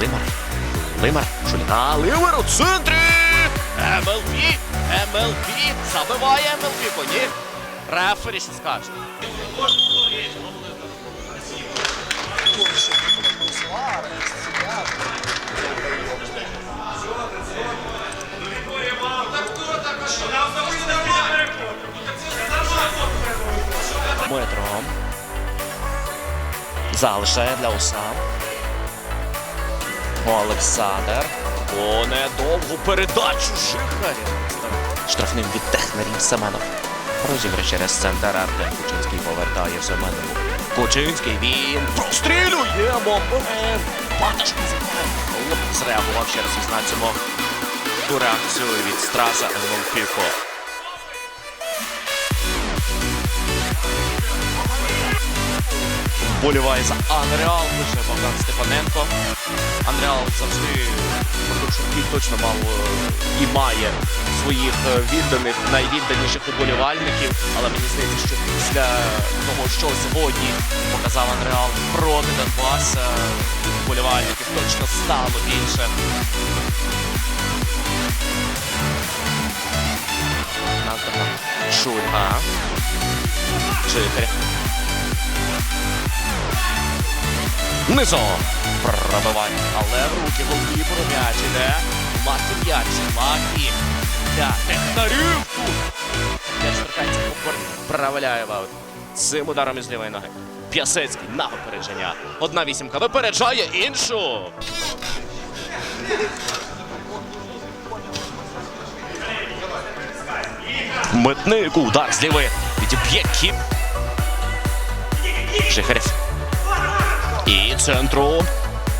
Лимар. Лимар. Шульга. Лимар у центрі. МЛП. МЛП. Забиває МЛП ній. Рефері скаже. Залишає для Усам. Олександр. О, недовгу передачу Жихаря. Штрафним від технарів Семенов. Розіграш через центр Артем Кучинський повертає Семенову. Кучинський він прострілює момент. Паташки Зреагував ще раз відзначимо ту реакцію від Страса Енолфіко. Боліває за Анреал, лише Богдан Степаненко. Анреал завжди точно мав е, і має своїх е, відданих, найвідданіших уболівальників. Але мені здається, що після того, що сьогодні показав Анреал проти Донбаса, уболівальників точно стало більше. Шульга. Жихарь. Низом пробиває, але в руки голкіперу м'яч іде. Лакі м'яч, лакі для технарів. М'яч торкається Копор, правляє в аут. Цим ударом із лівої ноги. П'ясецький на випередження. Одна вісімка випереджає іншу. Митник удар з лівої. Відіб'є кіп. Жихарєв. І центру.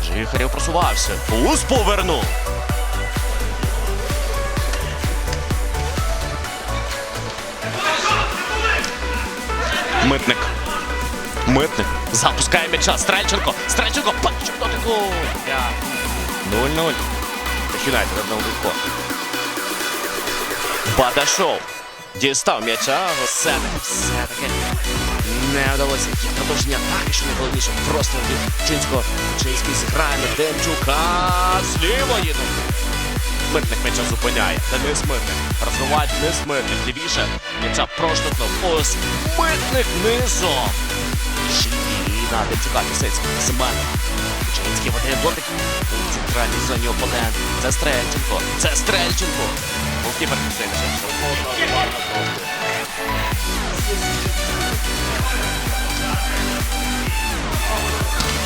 Жихарєв просувався. Фуз повернув. Митник. Митник. Запускає м'яча. Стрельченко. Стрельченко. Панчук дотику. 0-0. Юнайтед одного легко. Бадашов. Дістав м'яча. Все, все-таки не вдалося. Є продовження атаки, що найголовніше. Просто від Чинського. Чинський зіграє на Демчука. З лівої ноги. Митник м'яча зупиняє. Денис Митник. Розвиває Денис Митник. Лівіше. М'яча проштовхнув. Ось Митник низом. Шлі на Демчука. Пісецький. Семен. Чинський в один дотик. У центральній зоні опонент. Це Стрельченко. Це Стрельченко. Голкіпер Пісецький.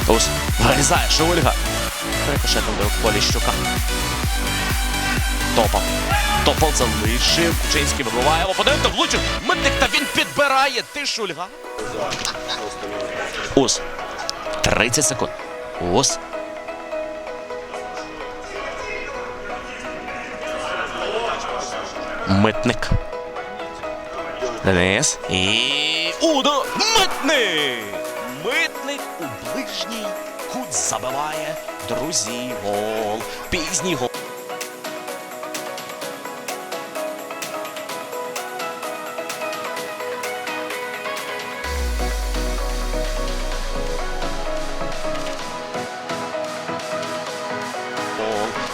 Ось вирізає Шульга. Рикошетом до Поліщука. Топав. Топав залишив. Кучинський вибиває опонента, влучив. Митник та він підбирає. Ти Шульга. Ус. 30 секунд. Ус. Митник. Денис. І удар. Митник! Митник у ближній кут забиває. Друзі, гол. Пізній. Гол.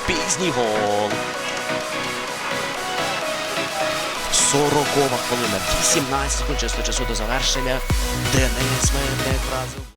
Пізній гол. 40 хвилина, 18 секунд часу часу до завершення. Денис Мельник вразив.